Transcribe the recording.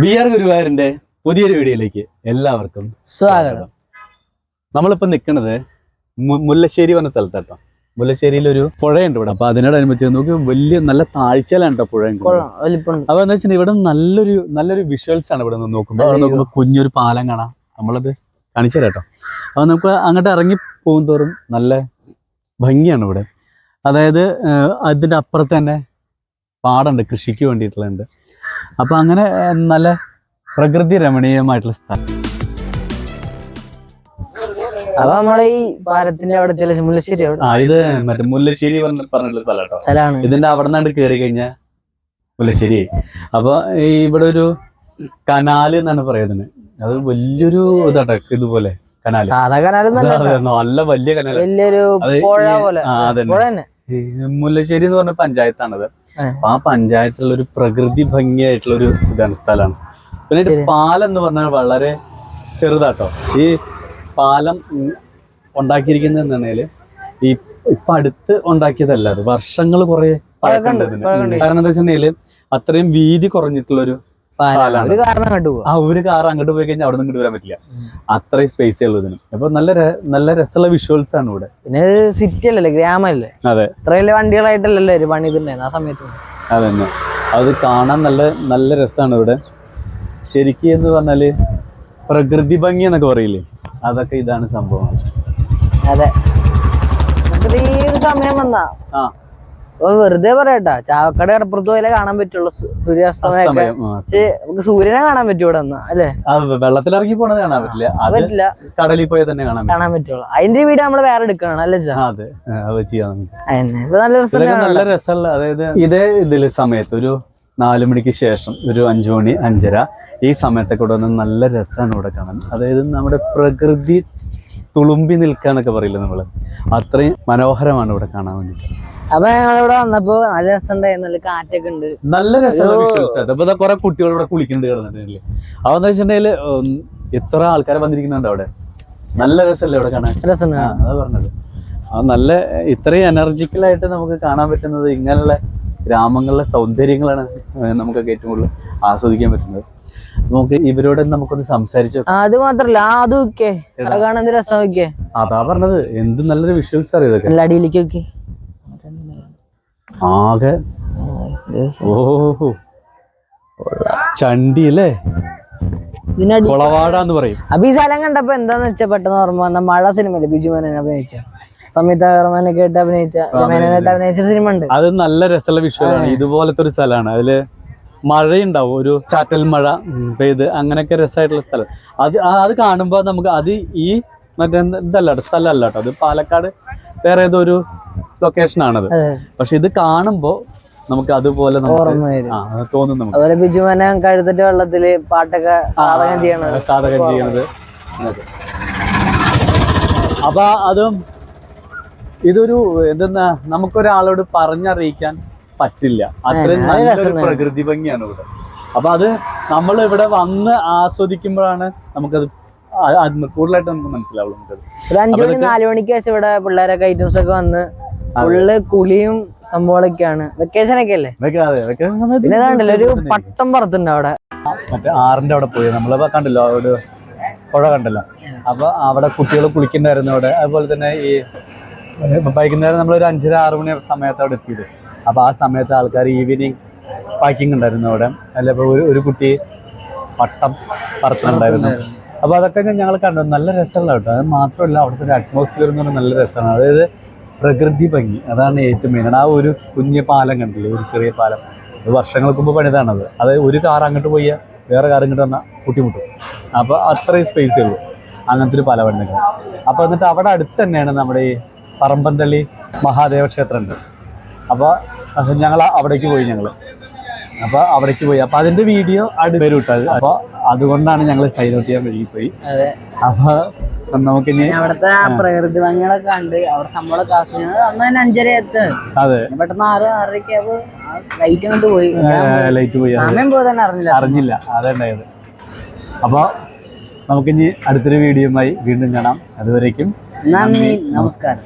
B R ഗുരുവായൂരിന്റെ പുതിയൊരു വീഡിയോയിലേക്ക് എല്ലാവർക്കും സ്വാഗതം. നമ്മളിപ്പോ നിൽക്കുന്നത് മുല്ലശ്ശേരി പറഞ്ഞ സ്ഥലത്താട്ടോ. മുല്ലശ്ശേരിയിൽ ഒരു പുഴയുണ്ട് ഇവിടെ. അപ്പൊ അതിനോടനുബന്ധിച്ച് നോക്കി വലിയ നല്ല താഴ്ചയിലാണ് കേട്ടോ പുഴ അപ്പൊ എന്താ വെച്ചാൽ ഇവിടെ നല്ലൊരു നല്ലൊരു വിഷ്വൽസ് ആണ് ഇവിടെ നിന്ന് നോക്കുമ്പോൾ അവിടെ നോക്കുമ്പോൾ കുഞ്ഞൊരു പാലം കാണാം. നമ്മളത് കാണിച്ചു തരാം കേട്ടോ. അപ്പൊ നമുക്ക് അങ്ങോട്ട് ഇറങ്ങി പോകുന്തോറും നല്ല ഭംഗിയാണ് ഇവിടെ. അതായത് അതിന്റെ അപ്പുറത്ത് തന്നെ പാടുണ്ട് കൃഷിക്ക് വേണ്ടിയിട്ടുള്ളുണ്ട് അപ്പൊ അങ്ങനെ നല്ല പ്രകൃതി രമണീയമായിട്ടുള്ള സ്ഥലം. അപ്പൊ നമ്മളെ ഈ പാലത്തിന്റെ അവിടെ മുല്ലശ്ശേരി ആ ഇത് മറ്റേ മുല്ലശ്ശേരി പറഞ്ഞ പറഞ്ഞിട്ടുള്ള സ്ഥലം കേട്ടോ സ്ഥലമാണ് ഇതിന്റെ അവിടെ നിന്നാണ് കയറി കഴിഞ്ഞാൽ മുല്ലശ്ശേരി. അപ്പൊ ഈ ഇവിടെ ഒരു കനാല് എന്നാണ് പറയുന്നത് അത് വലിയൊരു ഇതാട്ടോ ഇതുപോലെ കനാല് സാധാ കനാല് നല്ല വലിയ കനാല് വലിയൊരു പുഴ പോലെ. പുഴ തന്നെ. ഈ മുല്ലശ്ശേരി എന്ന് പറഞ്ഞ പഞ്ചായത്താണത്. അപ്പൊ ആ പഞ്ചായത്തിലുള്ള ഒരു പ്രകൃതി ഭംഗിയായിട്ടുള്ള ഒരു ഇതാണ് സ്ഥലമാണ് പിന്നെ പാലെന്ന് പാലം എന്ന് പറഞ്ഞാൽ വളരെ ചെറുതാട്ടോ. ഈ പാലം ഉണ്ടാക്കിയിരിക്കുന്നത് എന്താണെങ്കിൽ ഈ ഇപ്പൊ അടുത്ത് ഉണ്ടാക്കിയതല്ല അത്. വർഷങ്ങൾ കുറെ പഴക്കമുണ്ട്. കാരണം എന്താ വെച്ചിട്ടുണ്ടെങ്കിൽ അത്രയും വീതി കുറഞ്ഞിട്ടുള്ള ഒരു കണ്ടു പോവാ. ആ ഒരു കാർ അങ്ങോട്ട് പോയി കഴിഞ്ഞാൽ അവിടെ നിന്ന് വരാൻ പറ്റില്ല. അത്രയും സ്പേസ് ഉള്ളൂ ഇതിന്. അപ്പൊ നല്ല നല്ല രസമുള്ള വിഷ്വൽസ് ആണ് ഇവിടെ. പിന്നെ സിറ്റി അല്ലല്ലേ ഗ്രാമല്ലേ? അതെ. ഇത്ര വലിയ വണ്ടികളായിട്ടല്ലല്ലോ ഒരു പണി ഇതുണ്ടായിരുന്നു ആ സമയത്ത്. അതന്നെ. അത് കാണാൻ നല്ല നല്ല രസമാണ് ഇവിടെ. ശരിക്കും എന്ന് പറഞ്ഞാൽ പ്രകൃതി ഭംഗി എന്നൊക്കെ പറയില്ലേ? അതൊക്കെ ഇതാണ് സംഭവം. അതെ. സമയം വന്നാ. ആ. വെറുതെ പറയട്ടാ. ചാവക്കട കടപ്പുറത്ത് പോയാലേ കാണാൻ പറ്റുള്ളൂ. സൂര്യാസ്തമയൊക്കെ. നമുക്ക് സൂര്യനെ കാണാൻ പറ്റും ഇവിടെ അല്ലേ? വെള്ളത്തിൽ ഇറങ്ങി പോണത് കാണാൻ പറ്റില്ല. പറ്റില്ല. കടലിൽ പോയി തന്നെ കാണാൻ കാണാൻ പറ്റുള്ളൂ. അതിന്റെ വീട് നമ്മൾ വേറെ എടുക്കണം അല്ലേ അതെ. നല്ല രസം നല്ല രസമുള്ള അതായത് ഇതേ ഇതിൽ സമയത്ത് ഒരു നാല് മണിക്ക് ശേഷം ഒരു അഞ്ചു മണി അഞ്ചര ഈ സമയത്തൊക്കെ ഇവിടെ നല്ല രസമാണ് ഇവിടെ കാണാൻ. അതായത് നമ്മുടെ പ്രകൃതി തുളുമ്പി നിൽക്കാന്നൊക്കെ പറയില്ല നമ്മൾ? അത്രയും മനോഹരമാണ് ഇവിടെ കാണാൻ വേണ്ടിയിട്ട്. അപ്പൊ ഞങ്ങൾ ഇവിടെ വന്നപ്പോ നല്ല രസം ഉണ്ടായിരുന്നു നല്ല കാറ്റൊക്കെ ഉണ്ട്. നല്ല രസമുള്ള അപ്പൊ കുറെ കുട്ടികൾ ഇവിടെ കുളിക്കുന്നുണ്ട് കിടന്നിട്ടുണ്ടല്ലേ അതെന്താ വെച്ചിട്ടുണ്ടെങ്കിൽ എത്ര ആൾക്കാരെ വന്നിരിക്കുന്നുണ്ട് അവിടെ? നല്ല രസമല്ലേ ഇവിടെ കാണാൻ? രസം അതാ പറഞ്ഞത്. നല്ല ഇത്രയും എനർജിക്കലായിട്ട് നമുക്ക് കാണാൻ പറ്റുന്നത് ഇങ്ങനെയുള്ള ഗ്രാമങ്ങളിലെ സൗന്ദര്യങ്ങളാണ് നമുക്കൊക്കെ ഏറ്റവും കൂടുതൽ ആസ്വദിക്കാൻ പറ്റുന്നത്. നമുക്ക് ഇവരോട് നമുക്കൊന്ന് സംസാരിച്ചു അത് മാത്രല്ല ആ അത് കാണാൻ പറഞ്ഞത്. എന്ത് നല്ലൊരു വിഷ്വൽസ് അറിയാം ഇതൊക്കെ? നല്ല ആകെ. ഓ ചണ്ടി അല്ലേ കൊളവാടാന്ന് പറയും. അപ്പൊ ഈ സ്ഥലം കണ്ടപ്പോ എന്താന്ന് വെച്ചാ പെട്ടെന്ന് ഓർമ്മ വന്ന മഴ സിനിമയിൽ ബിജു മേനൻ അഭിനയിച്ച. സംയുക്ത കർമാനൊക്കെ ആയിട്ട് അഭിനയിച്ച മേനനായിട്ട് അഭിനയിച്ച സിനിമ ഉണ്ട്. അത് നല്ല രസമുള്ള വിഷയമാണ് ഇതുപോലത്തെ ഒരു സ്ഥലമാണ്. അതിൽ മഴയുണ്ടാവും ഒരു ചാറ്റൽ മഴ പെയ്ത് അങ്ങനെയൊക്കെ രസമായിട്ടുള്ള സ്ഥലം. അത് അത് കാണുമ്പോൾ നമുക്ക് അത് ഈ മറ്റേ ഇതല്ല കേട്ടോ സ്ഥലമല്ല കേട്ടോ. അത് പാലക്കാട് വേറെ ഏതോ ഒരു ലൊക്കേഷൻ ആണത്. അതെ. പക്ഷെ ഇത് കാണുമ്പോൾ നമുക്ക് അതുപോലെ നമുക്ക് തോന്നും അതുപോലെ കഴുത്തിട്ട് വെള്ളത്തിൽ പാട്ടൊക്കെ സാധകം ചെയ്യണത്. സാധകം ചെയ്യണത്. അപ്പൊ അതും ഇതൊരു എന്തെന്നാ നമുക്കൊരാളോട് പറഞ്ഞറിയിക്കാൻ പറ്റില്ല. അത്രയും അത്. നല്ലൊരു. പ്രകൃതി ഭംഗിയാണ് ഇവിടെ. അപ്പൊ അത് നമ്മൾ ഇവിടെ വന്ന് ആസ്വദിക്കുമ്പോഴാണ് നമുക്കത് കൂടുതലായിട്ട് നമുക്ക് മനസ്സിലാവുള്ളൂ നമുക്കത്. ഒരു അഞ്ചു മണി നാലു മണിക്ക് ശേഷം ഇവിടെ പിള്ളേരൊക്കെ ഐറ്റംസ് ഒക്കെ വന്ന് ഫുള്ള് കുളിയും സംഭവങ്ങളൊക്കെയാണ്. വെക്കേഷൻ ഒക്കെ അല്ലേ? പിന്നെ ഇതാണ്ടല്ലോ ഒരു പട്ടം പറത്തുണ്ട് അവിടെ. മറ്റേ ആറിന്റെ അവിടെ പോയി. നമ്മൾ കണ്ടല്ലോ അവിടെ പുഴ കണ്ടല്ലോ. അപ്പൊ അവിടെ കുട്ടികൾ കുളിക്കുന്നുണ്ടായിരുന്നു അവിടെ. അതുപോലെ തന്നെ ഈ വൈകുന്നേരം നമ്മൾ ഒരു അഞ്ചര ആറ് മണി സമയത്ത് അവിടെ എത്തിയത്. അപ്പൊ ആ സമയത്ത് ആൾക്കാർ ഈവനിങ് പാക്കിംഗ് ഉണ്ടായിരുന്നു അവിടെ. അല്ല ഇപ്പോൾ ഒരു ഒരു കുട്ടി പട്ടം പറത്തുന്നുണ്ടായിരുന്നു. അപ്പോൾ അതൊക്കെ ഞങ്ങൾ കണ്ടു. നല്ല രസമുള്ള കേട്ടോ. അത് മാത്രമല്ല അവിടുത്തെ ഒരു അറ്റ്മോസ്ഫിയർ എന്ന് പറഞ്ഞാൽ നല്ല രസമാണ്. അതായത് പ്രകൃതി ഭംഗി. അതാണ് ഏറ്റവും മെയിൻ ആ ഒരു കുഞ്ഞു പാലം കണ്ടില്ലേ? ഒരു ചെറിയ പാലം. അത് വർഷങ്ങൾക്ക് മുമ്പ് പണിതാണത്. അത് ഒരു കാർ അങ്ങോട്ട് പോയ വേറെ കാർ ഇങ്ങോട്ട് വന്നാൽ കൂട്ടിമുട്ടും. അപ്പോൾ അത്രയും സ്പേസ് ഉള്ളൂ. അങ്ങനത്തെ ഒരു പാലം പണിതേക്കുന്നത് അപ്പോൾ എന്നിട്ട് അവിടെ അടുത്ത് തന്നെയാണ് നമ്മുടെ ഈ പറമ്പന്തള്ളി മഹാദേവ ക്ഷേത്രം ഉണ്ട് അപ്പോൾ ഞങ്ങൾ അവിടേക്ക് പോയി ഞങ്ങൾ അപ്പോൾ അവിടേക്ക് പോയി. അപ്പോൾ അതിന്റെ വീഡിയോ അടുത്ത് വരും ഇട്ടത് അപ്പോൾ അതുകൊണ്ടാണ് ഞങ്ങൾ സൈഡ് ഔട്ട് ചെയ്യാൻ വഴുകി പോയി. അപ്പോൾ നമുക്കിനി പിന്നെ അവിടുത്തെ പ്രകൃതി ഭംഗികളൊക്കെ കണ്ട് അവിടെ സംഭവമൊക്കെ ആസ്വദിച്ചു അന്ന് തന്നെ അഞ്ചര എത്ത്. അതെ. പെട്ടെന്ന് ആറ് ആറരയ്ക്ക് ലൈറ്റ് കണ്ടു പോയി. ലൈറ്റ് പോയി. സമയം പോയി തന്നെ അറിഞ്ഞില്ല. അറിഞ്ഞില്ല. അതുണ്ടായത് അപ്പോൾ നമുക്കിനി അടുത്തൊരു വീഡിയോയുമായി വീണ്ടും കാണാം. അതുവരേക്കും നന്ദി. നമസ്കാരം.